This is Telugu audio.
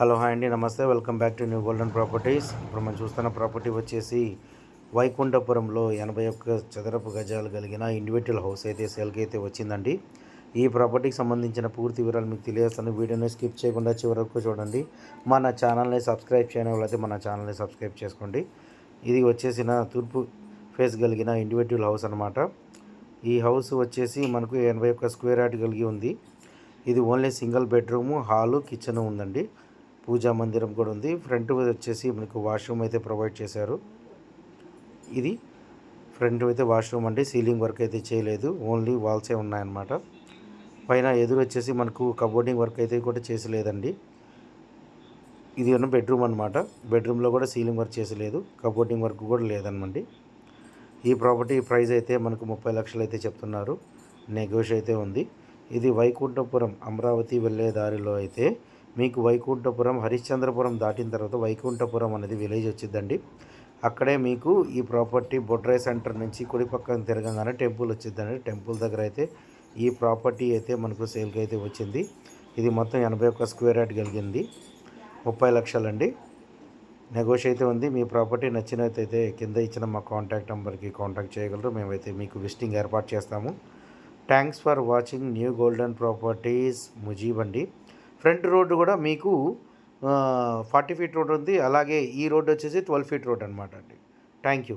హలో హాయ్ అండి. నమస్తే. Welcome back to new golden properties. ఇప్పుడు మనం చూస్తున్న ప్రాపర్టీ వచ్చేసి వైకుంఠపురంలో ఎనభై ఒక్క చదరపు గజాలు కలిగిన ఇండివిజువల్ హౌస్ అయితే సేల్కి అయితే వచ్చిందండి. ఈ ప్రాపర్టీకి సంబంధించిన పూర్తి వివరాలు మీకు తెలియజేస్తాను. వీడియోని స్కిప్ చేయకుండా చివరకు చూడండి. మన ఛానల్ని సబ్స్క్రైబ్ చేయని వాళ్ళైతే మన ఛానల్ని సబ్స్క్రైబ్ చేసుకోండి. ఇది వచ్చేసిన తూర్పు ఫేస్ కలిగిన ఇండివిజువల్ హౌస్ అనమాట ఈ హౌస్ వచ్చేసి మనకు ఎనభై ఒక్క స్క్వేర్ యార్డ్ కలిగి ఉంది. ఇది only single bedroom hall kitchen ఉందండి. పూజా మందిరం కూడా ఉంది. ఫ్రంట్ వచ్చేసి మనకు వాష్రూమ్ అయితే ప్రొవైడ్ చేశారు. ఇది ఫ్రంట్ అయితే వాష్రూమ్ అండి. సీలింగ్ వర్క్ అయితే చేయలేదు. ఓన్లీ వాల్సే ఉన్నాయన్నమాట. పైన ఎదురు వచ్చేసి మనకు కబోర్డింగ్ వర్క్ అయితే కూడా చేసలేదండి. ఇది ఉన్న బెడ్రూమ్ అనమాట బెడ్రూమ్లో కూడా సీలింగ్ వర్క్ చేసలేదు. కబోర్డింగ్ వర్క్ కూడా లేదనమండి ఈ ప్రాపర్టీ ప్రైస్ అయితే మనకు ముప్పై లక్షలు అయితే చెప్తున్నారు. నెగోషి అయితే ఉంది. ఇది వైకుంఠపురం అమరావతి వెళ్ళే దారిలో అయితే మీకు వైకుంఠపురం హరిశ్చంద్రపురం దాటిన తర్వాత వైకుంఠపురం అనేది విలేజ్ వచ్చిందండి అక్కడే మీకు ఈ ప్రాపర్టీ బొడ్రై సెంటర్ నుంచి కుడి పక్కన తిరగంగానే టెంపుల్ వచ్చిందండి టెంపుల్ దగ్గర అయితే ఈ ప్రాపర్టీ అయితే మనకు సేల్కి అయితే వచ్చింది. ఇది మొత్తం ఎనభై ఒక్క స్క్వేర్ యార్డ్ కలిగింది. ముప్పై లక్షలండి. నెగోషియేట్ అయితే ఉంది. మీ ప్రాపర్టీ నచ్చినట్టయితే కింద ఇచ్చిన మా కాంటాక్ట్ నెంబర్కి కాంటాక్ట్ చేయగలరు. మేమైతే మీకు విజిటింగ్ ఏర్పాటు చేస్తాము. Thanks for watching new golden properties Mujeeb అండి. ఫ్రంట్ రోడ్డు కూడా మీకు ఫార్టీ ఫీట్ రోడ్ ఉంది. అలాగే ఈ రోడ్ వచ్చేసి ట్వెల్వ్ ఫీట్ రోడ్ అనమాట అండి. Thank you.